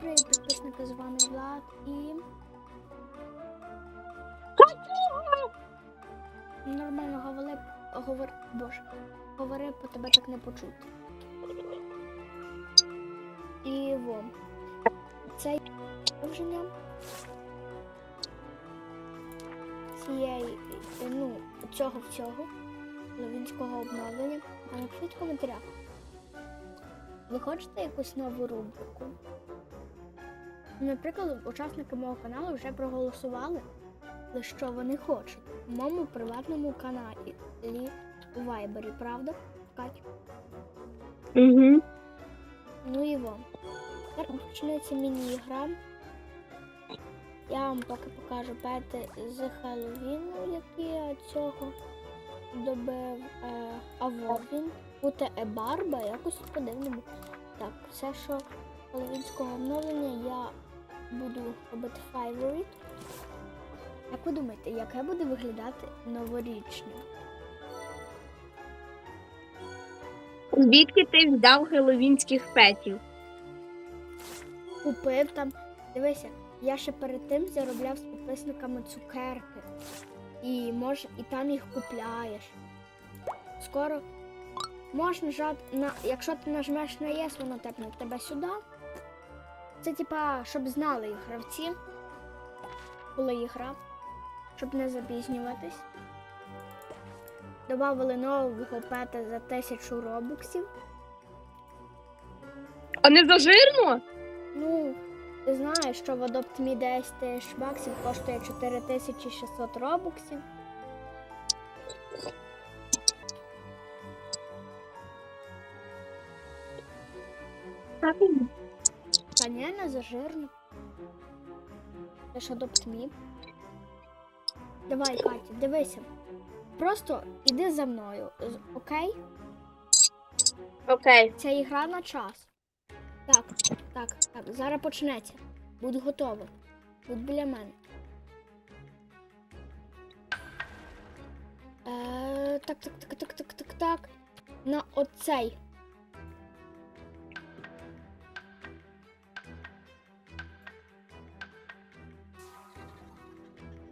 привіт, підписники, з вами Влад і. Нормально говори, говори, боже, говори, по тебе так не почути. І во. Це продовження цієї, ну, цього всього, новинського обновлення. А напишіть в коментарях. Ви хочете якусь нову рубрику? Наприклад, учасники мого каналу вже проголосували, за що вони хочуть в моєму приватному каналі у Вайбері, правда? Кать? Угу. Ну і вам. Зараз почнеться міні-гра. Я вам поки покажу пети з Хеллоуіну, які я цього добив. Е, а вот він. Бути Барба, якось по-дивному. Так, все, що хеллоуінського обновлення, я буду робити favorite. Як ви думаєте, яке буде виглядати новорічне? Звідки ти взяв геловінських петів? купив там. Дивися, я ще перед тим заробляв з підписниками цукерки. І мож, і там їх купляєш. Скоро можеш нажати на. Якщо ти нажмеш на ЄС, воно тепне тебе сюди. Це типа, щоб знали їх гравці, коли їх грав, щоб не запізнюватись. Добавили нового пета за тисячу робоксів. А не зажирно? Ну, ти знаєш, що в Adopt Me 10 тисяч баксів коштує 4600 робоксів. Та ні, не зажирно. Adopt Me. Давай, Катя, дивися. Просто іди за мною, окей? Окей. Це ігра на час. Так, так, так. Зараз почнеться. Будь готова. Будь біля мене. Е, так, так, так, так, так, так, так. На оцей.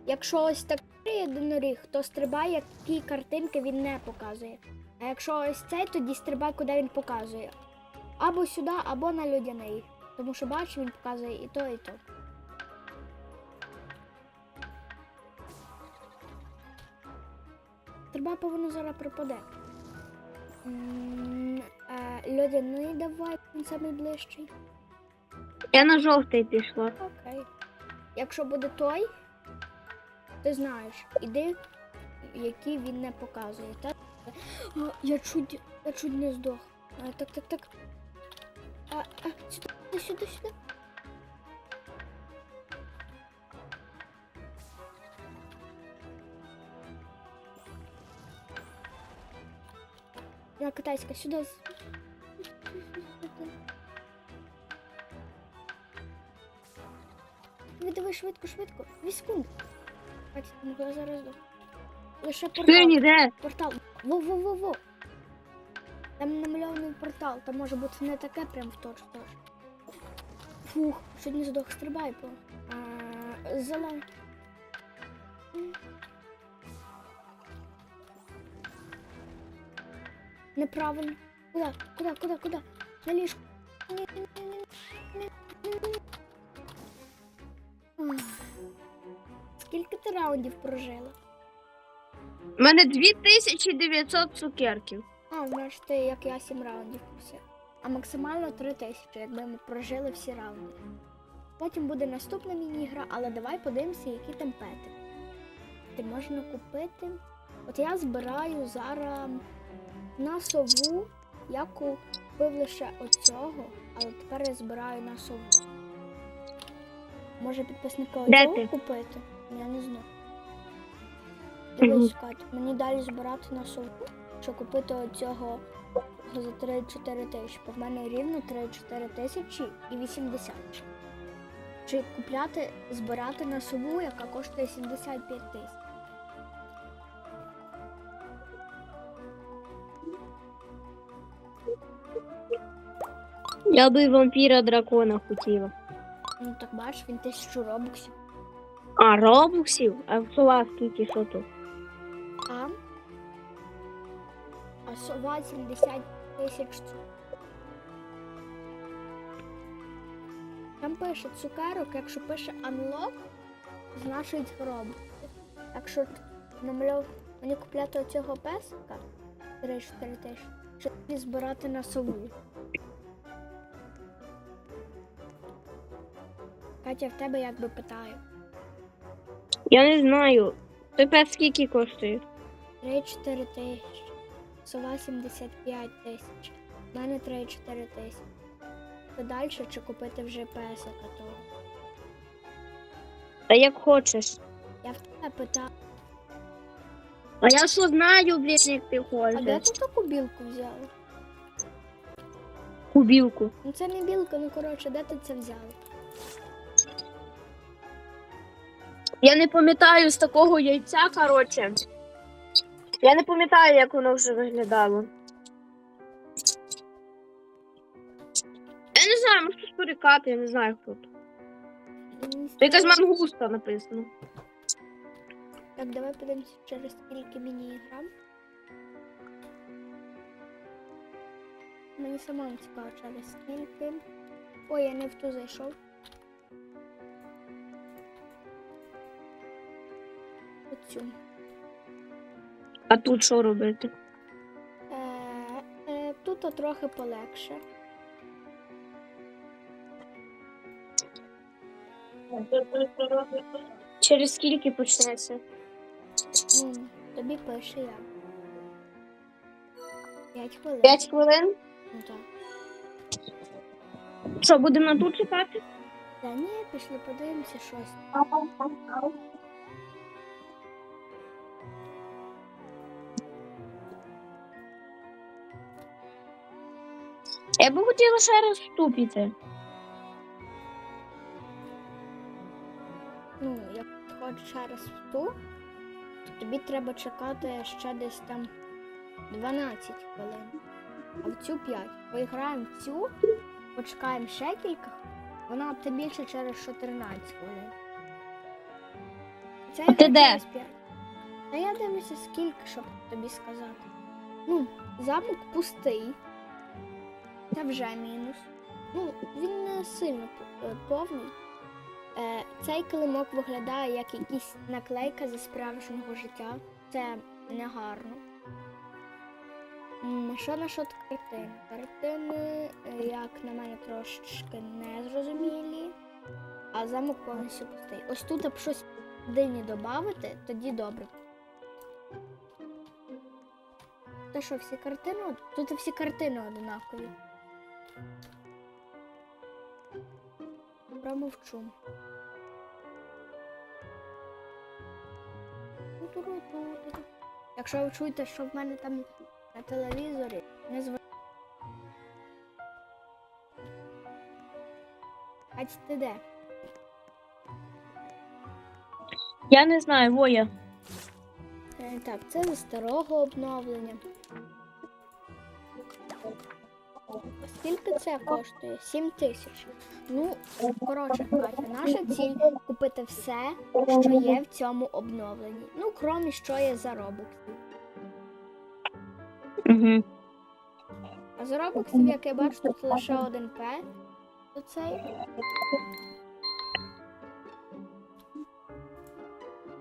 Якщо ось такий єдиноріг, то стрибай, які картинки він не показує. А якщо ось цей, тоді стрибай, куди він показує. Або сюди, або на людяний. Тому що бачу, він показує і то, і то. Стрибай, повинно зараз припаде. М, е, Людяний давай, він самий ближчий. Я на жовтий пішла. Окей. Якщо буде той, ти знаєш, іди, який він не показує. Так? Я чуть, я чуть не здох. А, так, так, так. А, а, сюди, сюди, сюди. На китайська сюди. Ви диви швидко, швидко. Дві секунди. Катя, ти могла зараз до. Лише Ти портал. ніде. Портал. Во-во-во-во. Там намальований портал. Там може бути не таке прям в точ точ. Фух, не здох, стрибай по. Зелен. Неправильно. Куда? Куда? Куда? Куда? На ліжку. Ти раундів прожила? У мене 2900 цукерків. А, значить, ти, як я, 7 раундів просив. А максимально 3 тисячі, якби ми прожили всі раунди. Потім буде наступна міні-гра, але давай подивимося, які там пети. Ти можна купити. От я збираю зараз на сову, я купив лише оцього, але тепер я збираю на сову. Може підписника купити? Я не знаю. Дивись, Кать, мені далі збирати на сову, що купити оцього за 3-4 тисячі. Бо в мене рівно 3-4 тисячі і 80. Чи купляти, збирати на сову, яка коштує 75 тисяч. Я би вампіра дракона хотіла. Ну так бачиш, він тисячу робоксів. А, робоксів? А сова скільки що тут? А? А сова 70 тисяч. Там пише цукерок, якщо пише unlock, значить робокси. Якщо намальов мені купляти оцього песика 3-4 тисячі, щоб збирати на сову. Катя, в тебе якби питаю. Я не знаю. Той пес скільки коштує? 3-4 тисячі. Сова 75 тисяч. У мене 3-4 тисячі. То далі чи купити вже песика того? Та як хочеш. Я в тебе питаю, А я що знаю, блін, як ти а де хочеш. ти таку білку взяла? Кубілку. Ну це не білка, ну коротше, де ти це взяла? Я не пам'ятаю з такого яйця, коротше. Я не пам'ятаю, як воно вже виглядало. Я не знаю, може тут сурикати, я не знаю хто тут. Це якась мангуста написано. Так, давай подивимося через скільки мені грам. Мені самому цікаво через скільки. Ой, я не в ту зайшов. Оцю. А тут що робити? Е, е, тут то трохи полегше. Через скільки почнеться? Тобі пише я. П'ять хвилин. П'ять хвилин? Ну так. Що, будемо тут чекати? Та ні, пішли подивимося щось. Я би хотіла ще раз вступити. Ну, як хочеш ще раз в ту, то тобі треба чекати ще десь там 12 хвилин. А в цю 5. Поіграємо в цю, почекаємо ще кілька. Вона тим більше через 14 хвилин. Це А ти де? через 5. Та я дивлюся скільки, щоб тобі сказати. Ну, замок пустий. Це вже мінус. Ну, він не сильно е, повний. Е, цей килимок виглядає як якась наклейка зі справжнього життя. Це негарно. Що насчет картин? Картини, е, як на мене, трошечки незрозумілі, а замок повністю пустий. Ось тут б щось дині додати, тоді добре. Та що, всі картини? Тут всі картини однакові. Промовчу. Якщо ви чуєте, що в мене там на телевізорі, не звертайте. А ти де? Я не знаю, Воя. Е, Так, це з старого обновлення. Скільки це коштує? 7 тисяч. Ну, коротше, Катя, наша ціль купити все, що є в цьому обновленні. Ну, крім що є заробок. Угу. А заробоксів, як я бачу, тут лише один П. То цей.